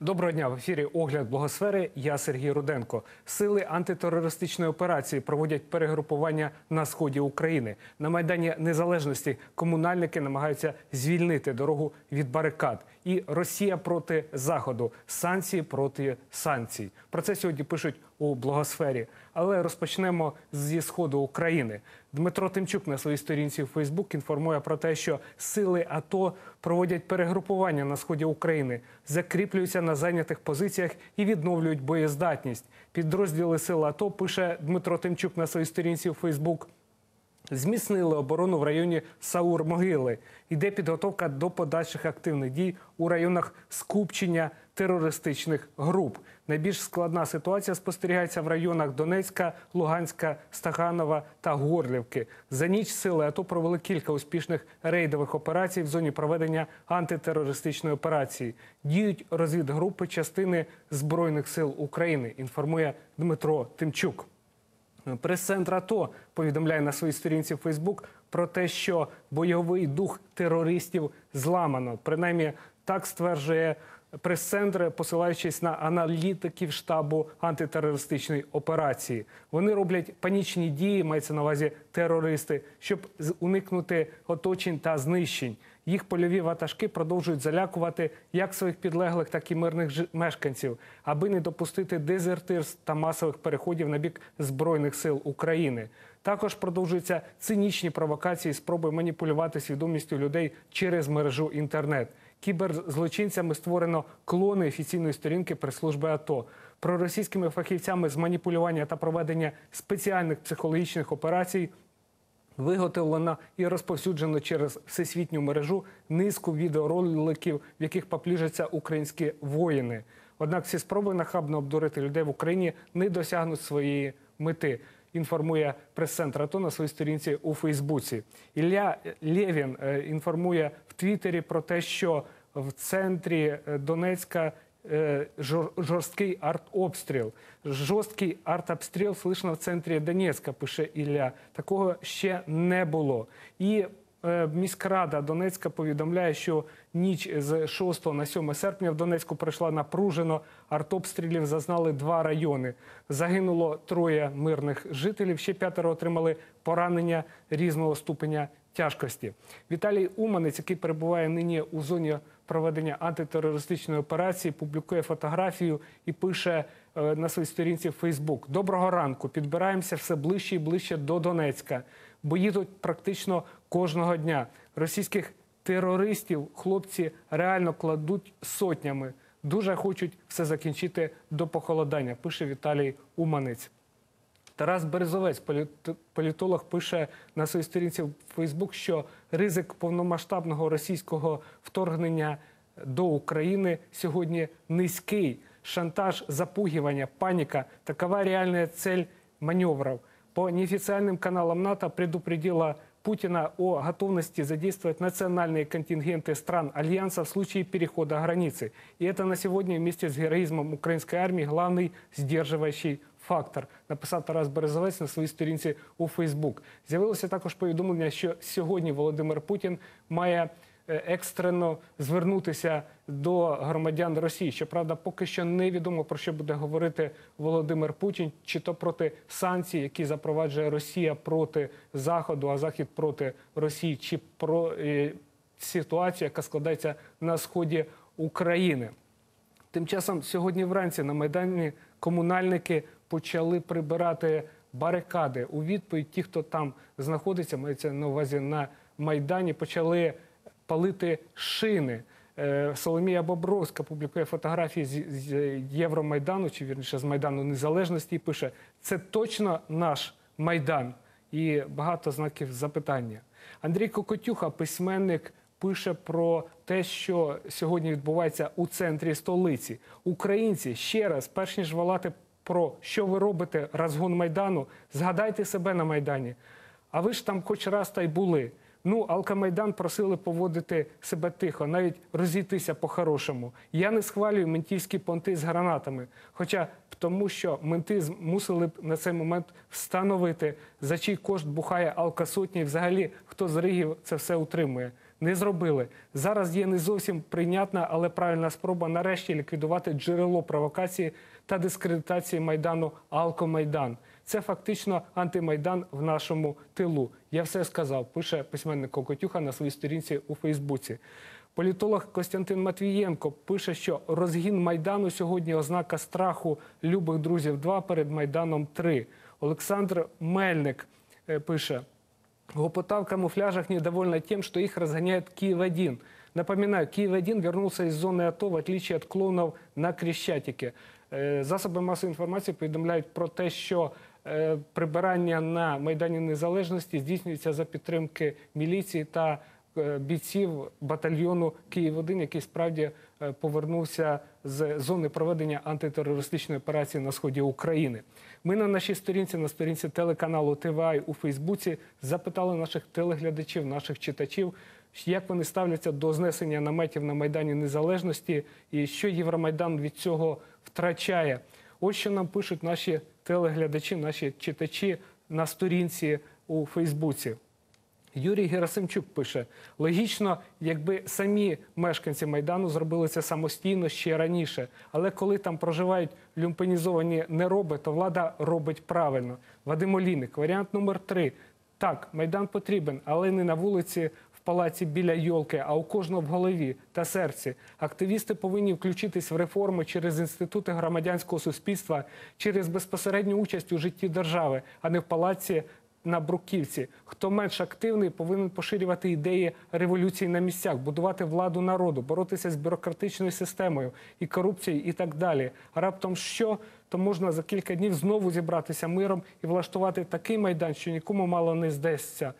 Доброго дня в ефірі Огляд Благосфери. Я Сергій Руденко. Сили антитерористичної операції проводять перегрупування на сході України. На майдані Незалежності комунальники намагаються звільнити дорогу від барикад. І Росія проти заходу, санкції проти санкцій. Про це сьогодні пишуть у благосфері. Але розпочнемо зі сходу України. Дмитро Тимчук на своїй сторінці у Фейсбук інформує про те, що сили АТО проводять перегрупування на сході України, закріплюються на зайнятих позиціях і відновлюють боєздатність. Підрозділи сил АТО пише Дмитро Тимчук на своїй сторінці у Фейсбук. Зміцнили оборону в районі Саур-Могили. Йде підготовка до подальших активних дій у районах скупчення терористичних груп. Найбільш складна ситуація спостерігається в районах Донецька, Луганська, Стаханова та Горлівки. За ніч сили АТО провели кілька успішних рейдових операцій в зоні проведення антитерористичної операції. Діють розвідгрупи частини Збройних сил України. Інформує Дмитро Тимчук. Прес-центр АТО повідомляє на своїй сторінці в Фейсбук про те, що бойовий дух терористів зламано. Принаймні, так стверджує прес-центр, посилаючись на аналітиків штабу антитерористичної операції. Вони роблять панічні дії, мається на увазі терористи, щоб уникнути оточень та знищень. Їх польові ватажки продовжують залякувати як своїх підлеглих, так і мирних жи- мешканців, аби не допустити дезертирств та масових переходів на бік збройних сил України. Також продовжуються цинічні провокації, спроби маніпулювати свідомістю людей через мережу інтернет. Кіберзлочинцями створено клони офіційної сторінки прес-служби АТО. Проросійськими фахівцями з маніпулювання та проведення спеціальних психологічних операцій Виготовлено і розповсюджено через всесвітню мережу низку відеороликів, в яких попліжаться українські воїни. Однак всі спроби нахабно обдурити людей в Україні не досягнуть своєї мети. Інформує прес-центр АТО на своїй сторінці у Фейсбуці. Ілля Лєвін е, інформує в Твіттері про те, що в центрі е, Донецька е, жор- жорсткий артобстріл. Жорсткий артобстріл слышно в центрі Донецька, пише Ілля. Такого ще не було. І е, міськрада Донецька повідомляє, що ніч з 6 на 7 серпня в Донецьку пройшла напружено. Артобстрілів зазнали два райони. Загинуло троє мирних жителів. Ще п'ятеро отримали поранення різного ступеня тяжкості. Віталій Уманець, який перебуває нині у зоні проведення антитерористичної операції, публікує фотографію і пише е, на своїй сторінці Фейсбук: Доброго ранку! Підбираємося все ближче і ближче до Донецька. Бої тут практично кожного дня. Російських терористів хлопці реально кладуть сотнями. Дуже хочуть все закінчити до похолодання. Пише Віталій Уманець. Тарас Березовець, політ- політолог, пише на своїй сторінці в Фейсбук, що ризик повномасштабного російського вторгнення до України сьогодні низький. Шантаж, запугивание, паника – такова реальная цель маневров. По неофициальным каналам НАТО предупредила Путина о готовности задействовать национальные контингенты стран Альянса в случае перехода границы. И это на сегодня вместе с героизмом украинской армии главный сдерживающий фактор, написав Тарас Березовець на своїй сторінці у Фейсбук. З'явилося також повідомлення, що сьогодні Володимир Путін має е, екстрено звернутися до громадян Росії. Щоправда, поки що невідомо про що буде говорити Володимир Путін, чи то проти санкцій, які запроваджує Росія проти Заходу, а Захід проти Росії, чи про е, ситуацію, яка складається на сході України. Тим часом сьогодні вранці на Майдані комунальники почали прибирати барикади. У відповідь ті, хто там знаходиться, мається на увазі на Майдані, почали палити шини. Е, Соломія Бобровська публікує фотографії з, Євромайдану, чи вірніше з Майдану Незалежності, і пише: це точно наш Майдан. І багато знаків запитання. Андрій Кокотюха, письменник, пише про те, що сьогодні відбувається у центрі столиці. Українці ще раз, перш ніж волати про що ви робите розгон майдану, згадайте себе на майдані. А ви ж там хоч раз та й були. Ну, Алкамайдан просили поводити себе тихо, навіть розійтися по-хорошому. Я не схвалюю ментівські понти з гранатами. Хоча б тому, що менти мусили б на цей момент встановити, за чий кошт бухає алкасотні, і взагалі хто з ригів це все утримує. Не зробили. Зараз є не зовсім прийнятна, але правильна спроба нарешті ліквідувати джерело провокації та дискредитації майдану Алкомайдан. Це фактично антимайдан в нашому тилу. Я все сказав. Пише письменник Кокотюха на своїй сторінці у Фейсбуці. Політолог Костянтин Матвієнко пише, що розгін майдану сьогодні ознака страху любих друзів 2 перед майданом 3. Олександр Мельник е, пише. Гопота в камуфляжах недовольна тем, что их разгоняет Киев-1. Напоминаю, Киев-1 вернулся из зоны АТО, в отличие от клоунов на Крещатике. Е, Засоби масової інформації повідомляють про те, що прибирання на Майдані Незалежності здійснюється за підтримки міліції та е, бійців батальйону Київ-1, який справді е, повернувся з зони проведення антитерористичної операції на сході України. Ми на нашій сторінці, на сторінці телеканалу ТВА у Фейсбуці запитали наших телеглядачів, наших читачів, як вони ставляться до знесення наметів на Майдані Незалежності і що Євромайдан від цього втрачає. Ось що нам пишуть наші телеглядачі, наші читачі на сторінці у Фейсбуці. Юрій Герасимчук пише: логічно, якби самі мешканці майдану зробили це самостійно ще раніше. Але коли там проживають люмпенізовані нероби, то влада робить правильно. Вадим Олійник, варіант номер три. Так, майдан потрібен, але не на вулиці. Палаці біля йолки, а у кожного в голові та серці. Активісти повинні включитись в реформи через інститути громадянського суспільства, через безпосередню участь у житті держави, а не в палаці на Бруківці. Хто менш активний, повинен поширювати ідеї революції на місцях, будувати владу народу, боротися з бюрократичною системою і корупцією, і так далі. Раптом що? То можна за кілька днів знову зібратися миром і влаштувати такий майдан, що нікому мало не здасться,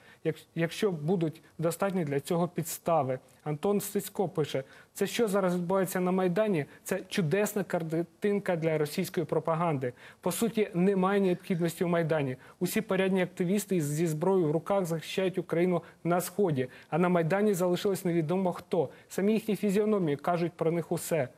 якщо будуть достатні для цього підстави. Антон Стецько пише: це що зараз відбувається на майдані? Це чудесна картинка для російської пропаганди. По суті, немає необхідності в майдані. Усі порядні активісти зі зброєю в руках захищають Україну на сході. А на майдані залишилось невідомо хто. Самі їхні фізіономії кажуть про них усе.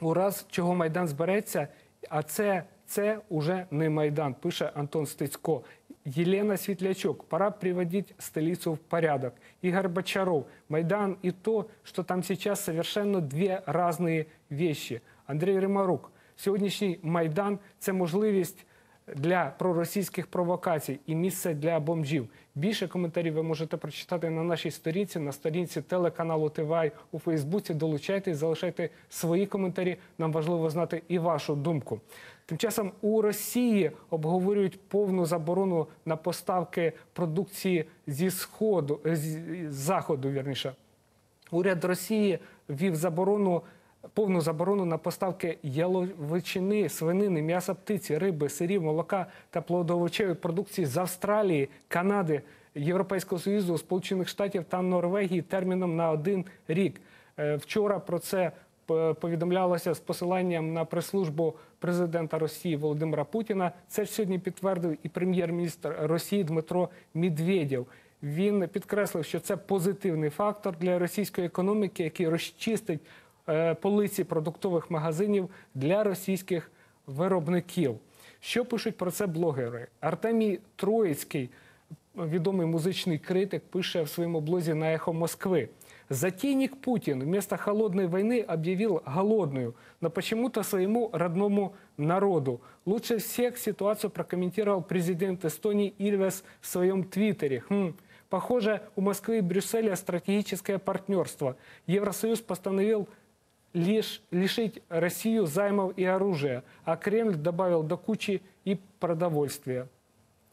У раз чого майдан збереться, а це, це уже не майдан, пише Антон Стецько. Єлена Світлячок, пора приводить столицу в порядок. Игорь Бочаров, Майдан и то, что там сейчас совершенно две разные вещи. Андрій Римарук, сьогоднішній Майдан – це можливість для проросійських провокацій і місце для бомжів. Більше коментарів ви можете прочитати на нашій сторінці, на сторінці телеканалу ТВАЙ у Фейсбуці. Долучайтесь, залишайте свої коментарі. Нам важливо знати і вашу думку. Тим часом у Росії обговорюють повну заборону на поставки продукції зі сходу з заходу. Вірніше, уряд Росії ввів заборону. Повну заборону на поставки яловичини, свинини, м'яса птиці, риби, сирів, молока та плодовочевої продукції з Австралії, Канади, Європейського Союзу, Сполучених Штатів та Норвегії терміном на один рік. Е, Вчора про це повідомлялося з посиланням на прес-службу президента Росії Володимира Путіна. Це сьогодні підтвердив і прем'єр-міністр Росії Дмитро Медведєв. Він підкреслив, що це позитивний фактор для російської економіки, який розчистить е, полиці продуктових магазинів для російських виробників. Що пишуть про це блогери? Артемій Троїцький, відомий музичний критик, пише в своєму блозі на «Эхо Москвы». Затейник Путин вместо холодной войны объявил голодную, но почему-то своему родному народу. Лучше всех ситуацию прокомментировал президент Эстонии Ильвес в своем твиттере. Хм, Похоже, у Москвы и Брюсселя стратегическое партнерство. Евросоюз постановил лишь лишить Россию займов и оружия, а Кремль добавил до кучи и продовольствия.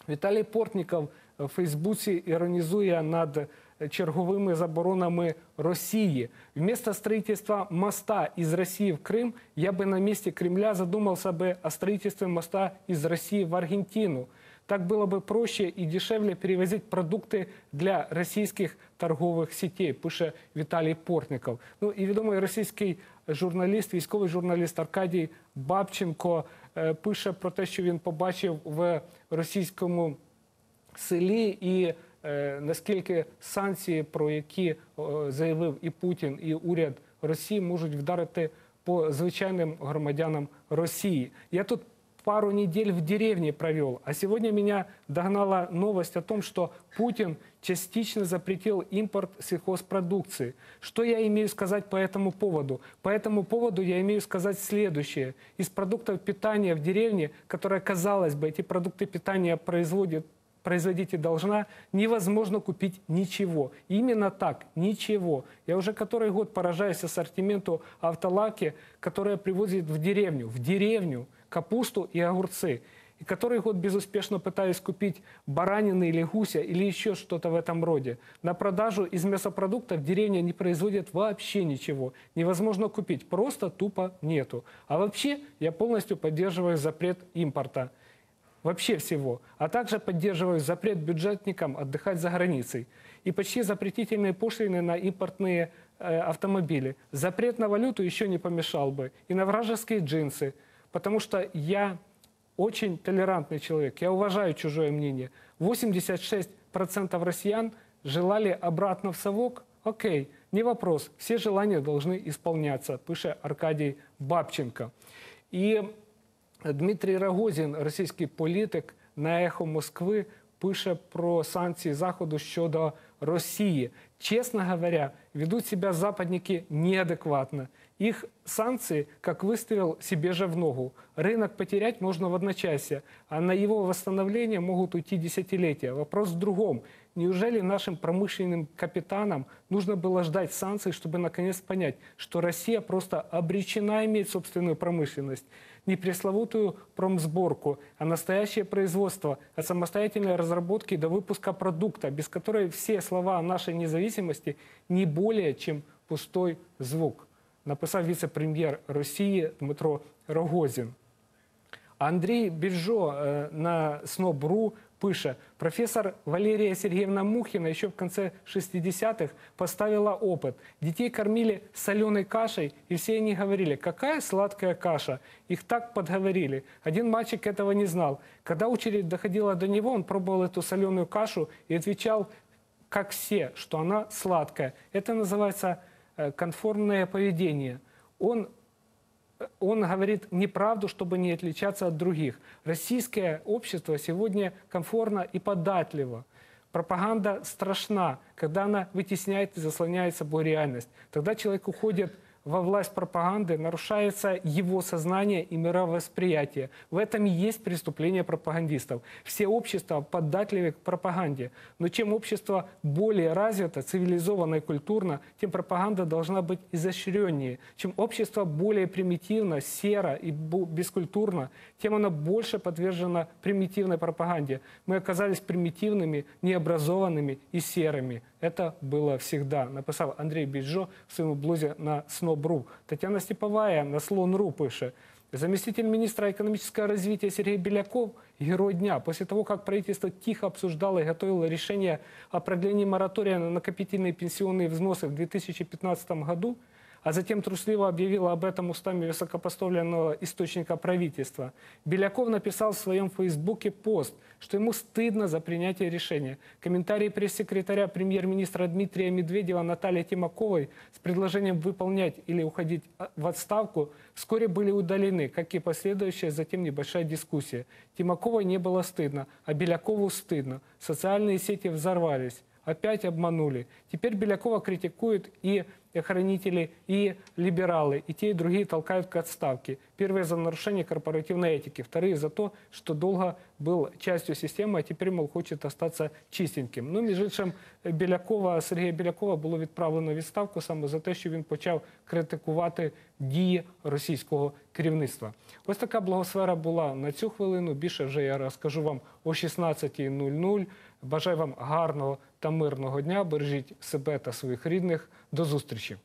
Віталій Портніков в Фейсбуці іронізує над черговими заборонами Росії. Вместо строительства моста из России в Крым, я бы на месте Кремля задумался бы о строительстве моста из России в Аргентину. так было бы проще и дешевле перевозить продукти для російських торгових сітей, пише Віталій Портніков. Ну і відомий російський журналіст, військовий журналіст Аркадій Бабченко е, пише про те, що він побачив в російському селі і е, наскільки санкції, про які о, заявив і Путін, і уряд Росії, можуть вдарити по звичайним громадянам Росії. Я тут пару недель в деревне провел, а сегодня меня догнала новость о том, что Путин частично запретил импорт сельхозпродукции. Что я имею сказать по этому поводу? По этому поводу я имею сказать следующее. Из продуктов питания в деревне, которые, казалось бы, эти продукты питания производит производить и должна, невозможно купить ничего. Именно так, ничего. Я уже который год поражаюсь ассортименту автолаки, которая привозит в деревню, в деревню капусту и огурцы. И который год безуспешно пытаюсь купить баранины или гуся или еще что-то в этом роде. На продажу из мясопродуктов деревня не производит вообще ничего. Невозможно купить, просто тупо нету. А вообще я полностью поддерживаю запрет импорта вообще всего, а также поддерживаю запрет бюджетникам отдыхать за границей и почти запретительные пошлины на импортные э, автомобили. Запрет на валюту еще не помешал бы и на вражеские джинсы, потому что я очень толерантный человек, я уважаю чужое мнение. 86% россиян желали обратно в совок, окей, не вопрос, все желания должны исполняться, пише Аркадій Бабченко. І Дмитрій Рогозін, російський політик, на ехо Москви пише про санкції Заходу щодо Росії. Честно говоря, ведут себя западники неадекватно. Их санкции, как выставил себе же в ногу. Рынок потерять можно в одночасье, а на его восстановление могут уйти десятилетия. Вопрос в другом. Неужели нашим промышленным капитанам нужно было ждать санкций, чтобы наконец понять, что Россия просто обречена иметь собственную промышленность? Не пресловутую промсборку, а настоящее производство от самостоятельной разработки до выпуска продукта, без которой все слова о нашей независимости не более чем пустой звук, написав віце-прем'єр Росії Дмитро Рогозін. Андрей Биржо э, на СНОБРУ пише, профессор Валерия Сергеевна Мухина еще в конце 60-х поставила опыт. Детей кормили соленой кашей, и все они говорили, какая сладкая каша. Их так подговорили. Один мальчик этого не знал. Когда очередь доходила до него, он пробовал эту соленую кашу и отвечал, как все, что она сладкая. Это называется э, конформное поведение. Он он говорит неправду, чтобы не отличаться от других. Российское общество сегодня комфортно и податливо. Пропаганда страшна, когда она вытесняет и заслоняет собой реальность. Тогда человек уходит во власть пропаганды, нарушается его сознание и мировосприятие. В этом и есть преступление пропагандистов. Все общества податливы к пропаганде. Но чем общество более развито, цивилизованно и культурно, тем пропаганда должна быть изощреннее. Чем общество более примитивно, серо и бескультурно, тем оно больше подвержено примитивной пропаганде. Мы оказались примитивными, необразованными и серыми. Это было всегда, написав Андрій Біджо в своєму блозі на СНОБРУ. Тетяна Степовая на Слон.ру пише. Заместитель министра экономического развития Сергей Беляков – герой дня. После того, как правительство тихо обсуждало и готовило решение о продлении моратория на накопительные пенсионные взносы в 2015 году, а затем трусливо объявила об этом устами высокопоставленного источника правительства. Беляков написал в своем фейсбуке пост, что ему стыдно за принятие решения. Комментарии пресс-секретаря премьер-министра Дмитрия Медведева Натальи Тимаковой с предложением выполнять или уходить а, в отставку вскоре были удалены, как и последующая затем небольшая дискуссия. Тимаковой не было стыдно, а Белякову стыдно. Социальные сети взорвались. Опять обманули. Теперь Белякова критикуют и охранители, и либералы, и те, и другие толкают к отставке. Первые за нарушение корпоративной этики, вторые за то, что долго был частью системы, а теперь, мол, хочет остаться чистеньким. Ну, між іншим, Білякова, Сергія Білякова було відправлено в відставку саме за те, що він почав критикувати дії російського керівництва. Ось така благосфера була на цю хвилину. Більше вже я розкажу вам о 16.00. Бажаю вам гарного та мирного дня. Бережіть себе та своїх рідних. До зустрічі.